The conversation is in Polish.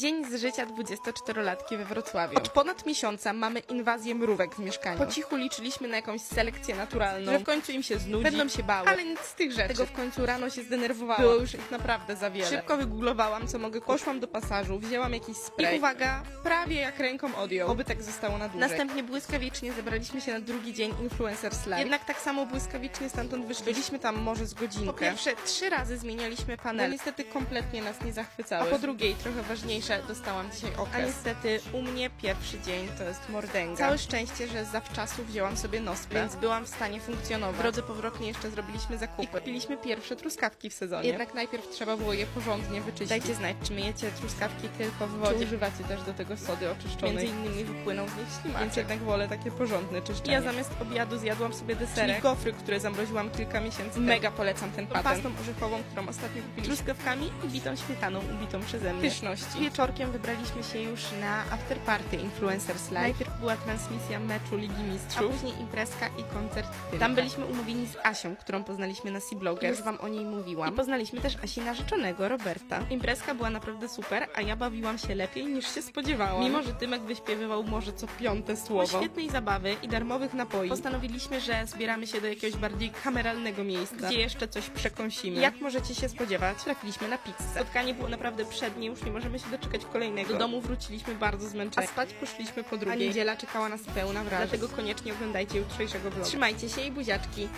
Dzień z życia 24-latki we Wrocławiu. Od ponad miesiąca mamy inwazję mrówek w mieszkaniu. Po cichu liczyliśmy na jakąś selekcję naturalną, że w końcu im się znudzi. Będą się bały. Ale nic z tych rzeczy. Tego w końcu rano się zdenerwowałam. Było już ich naprawdę za wiele. Szybko wygooglowałam, co mogę. Poszłam do pasażu, wzięłam jakiś spray. I uwaga, prawie jak ręką odjął. Oby tak zostało na dłużej. Następnie błyskawicznie zebraliśmy się na drugi dzień Influencers Live. Jednak tak samo błyskawicznie stamtąd wyszli. Byliśmy tam może z godzinkę. Po pierwsze, trzy razy zmienialiśmy panel. No niestety kompletnie nas nie zachwycały. A po drugie i trochę ważniejsze, dostałam dzisiaj okres. A niestety u mnie pierwszy dzień to jest mordęga. Całe szczęście, że zawczasu wzięłam sobie nospę, więc byłam w stanie funkcjonować. W drodze powrotnej jeszcze zrobiliśmy zakupy. I kupiliśmy pierwsze truskawki w sezonie. Jednak najpierw trzeba było je porządnie wyczyścić. Dajcie znać, czy myjecie truskawki tylko w wodzie. Czy używacie też do tego sody oczyszczonej. Między innymi wypłyną z nich ślimaczek. Więc jednak wolę takie porządne czyszczenie. Ja zamiast obiadu zjadłam sobie deserek. Czyli gofry, które zamroziłam kilka miesięcy temu. Mega polecam ten patent. Pastą orzechową, którą ostatnio kupiliśmy. Truskawkami i bitą śmietaną ubitą przeze mnie. Pyszności. Wieczorkiem wybraliśmy się już na afterparty Influencers Live. Najpierw była transmisja meczu Ligi Mistrzów, a później imprezka i koncert Tymka. Tam byliśmy umówieni z Asią, którą poznaliśmy na Sea Już wam o niej mówiłam. I poznaliśmy też Asi narzeczonego, Roberta. Imprezka była naprawdę super, a ja bawiłam się lepiej niż się spodziewałam. Mimo, że Tymek wyśpiewywał może co piąte słowo. Po świetnej zabawy i darmowych napoi postanowiliśmy, że zbieramy się do jakiegoś bardziej kameralnego miejsca, gdzie jeszcze coś przekąsimy. Jak możecie się spodziewać, trafiliśmy na pizzę. Spotkanie było naprawdę przednie, już nie możemy się doczekać kolejnego. Do domu wróciliśmy bardzo zmęczeni, a spać poszliśmy po drugiej. A niedziela czekała nas pełna wrażeń. Dlatego koniecznie oglądajcie jutrzejszego vloga. Trzymajcie się i buziaczki.